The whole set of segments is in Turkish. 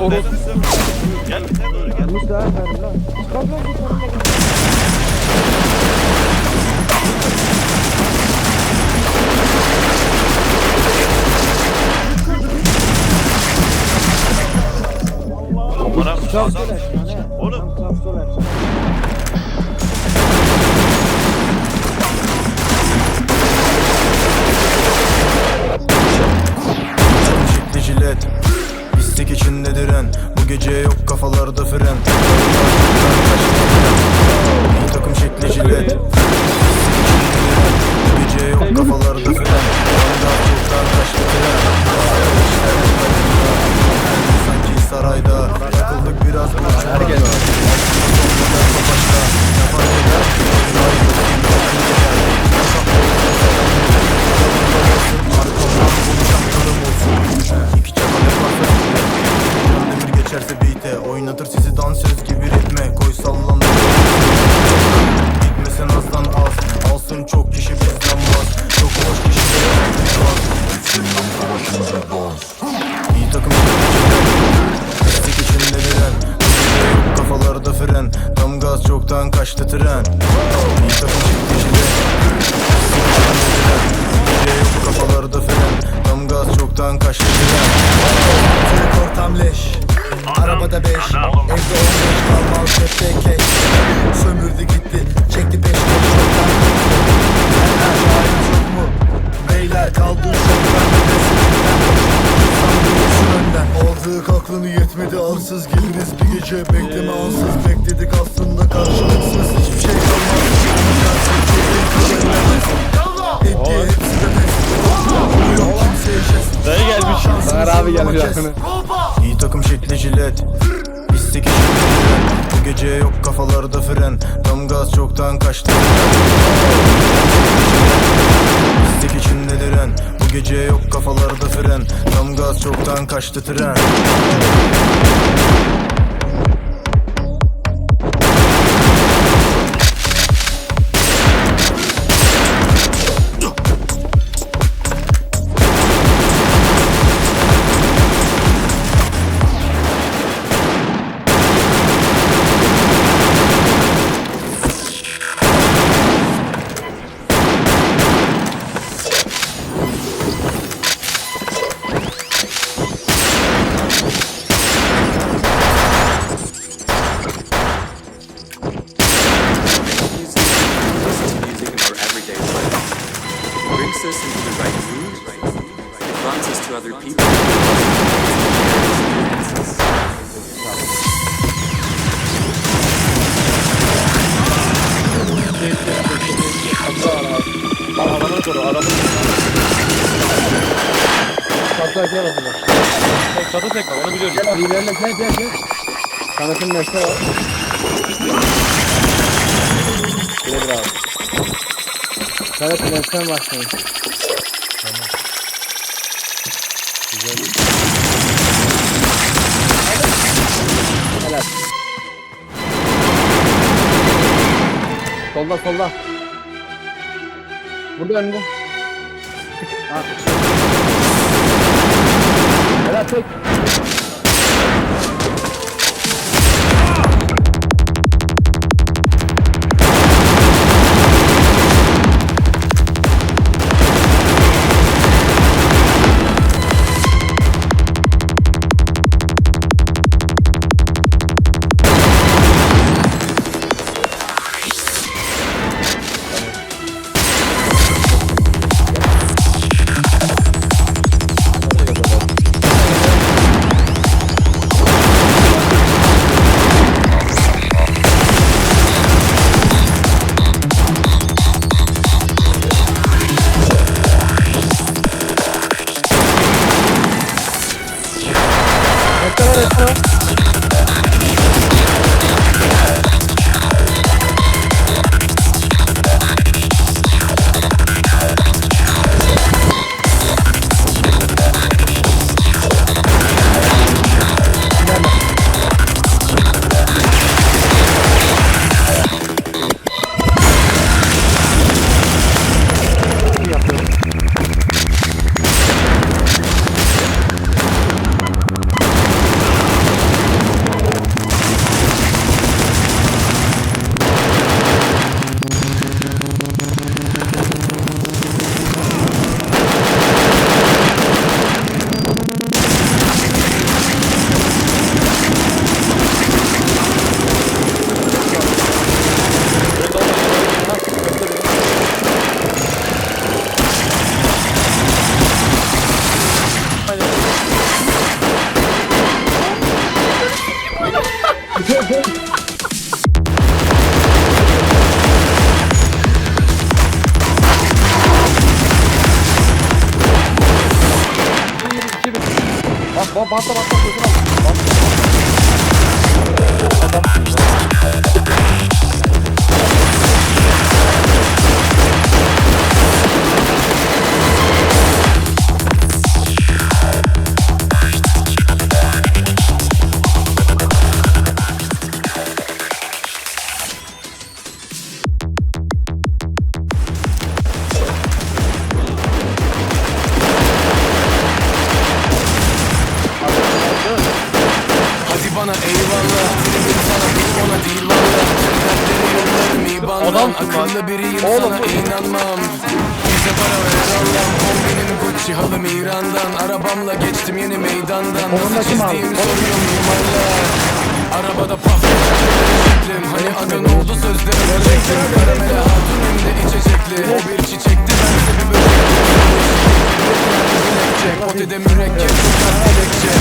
O Gel bize doğru gel. Musa. Çıkar lan tarafa. Bana Sağ adam. sol efsane. Oğlum. İçinde diren. Bu gece yok kafalarda fren çoktan kaçtı Türk ortam leş. Arabada beş. Evde on beş. Kalmaz cepte keş Sömürdü gitti. Çekti peş çoktan. Senden şahit yok mu? Beyler kaldı şoktan Sandığımızın önden Aldık aklını yetmedi. Ansız Geliriz bir gece. Bekleme Taner abi gelmiş. İyi takım şekli jilet. Diren Bu gece yok kafalarda fren. Tam gaz çoktan kaçtı. İstek içinde diren. Bu gece yok kafalarda fren. Tam gaz çoktan kaçtı tren Koru adamını Kapta gel hadi. Tek çatı tek var onu biliyorum. İlerle gel gel gel. Kanatın nesne var. Birebir abi. Kanatın var senin. Tamam. Güzel. Helal. Solda solda. Burada önünde. Helal tek. Uh-huh. バッタバッタバッタバッタバッタバッタバッタバっタバッタバッタバッタバっタバッタバッタバッタ lan. Akıllı biriyim Oğlum sana bu- inanmam. Bize para ver Allah'ım. Kombinim Gucci halım İran'dan. Arabamla geçtim yeni meydandan. Nasıl soruyor mimarlar Arabada paf Hani agan oldu sözlerimi çektim Karamele hatun hem de içecekli O bir çiçekti bense bir potede mürekkep, tutar dilekçe.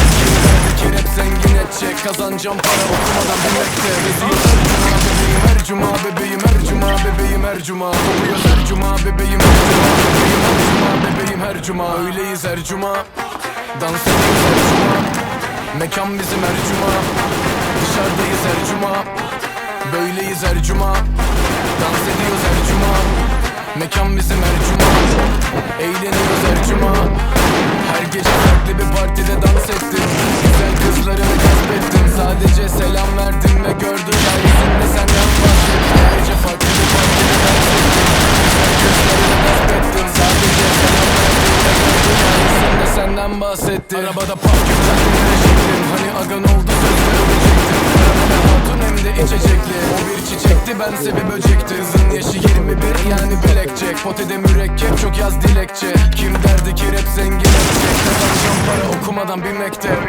Kim verdi zengin edecek? Kazanacağım para okumadan bilmekte. Geziyor her cuma bebeğim bebeğim her cuma Kokuyor her cuma bebeğim her cuma bebeğim her cuma bebeğim her cuma. Öyleyiz her cuma. Dans ediyoruz her cuma. Mekan bizim her cuma. Dışarıdayız her cuma. Böyleyiz her cuma. Dans ediyoruz her cuma Mekan bizim her cuma. Eğleniyoruz her cuma. Her gece farklı bir partide dans ettim. Güzel kızlarını ettim Sadece selam verdim ve gördüm Yeryüzünde senden bahsettim. Her gece farklı bir partide dans ettim. Güzel kızlarını ettim Sadece selam verdim ve gördüm Yeryüzünde senden bahsettim. Arabada paf güzelliklere çektim. Hani agan oldu sözlerimi çektim Karamele hatun hem de içecekli O bir çiçekti bense bir böcekti. Kızın yaşı 21 yani bilekçek Potede mürekkep çok yaz dilekçe. Kim derdi ki rap zengin edecek Kazanacağım para okumadan bilmekte Öyleyiz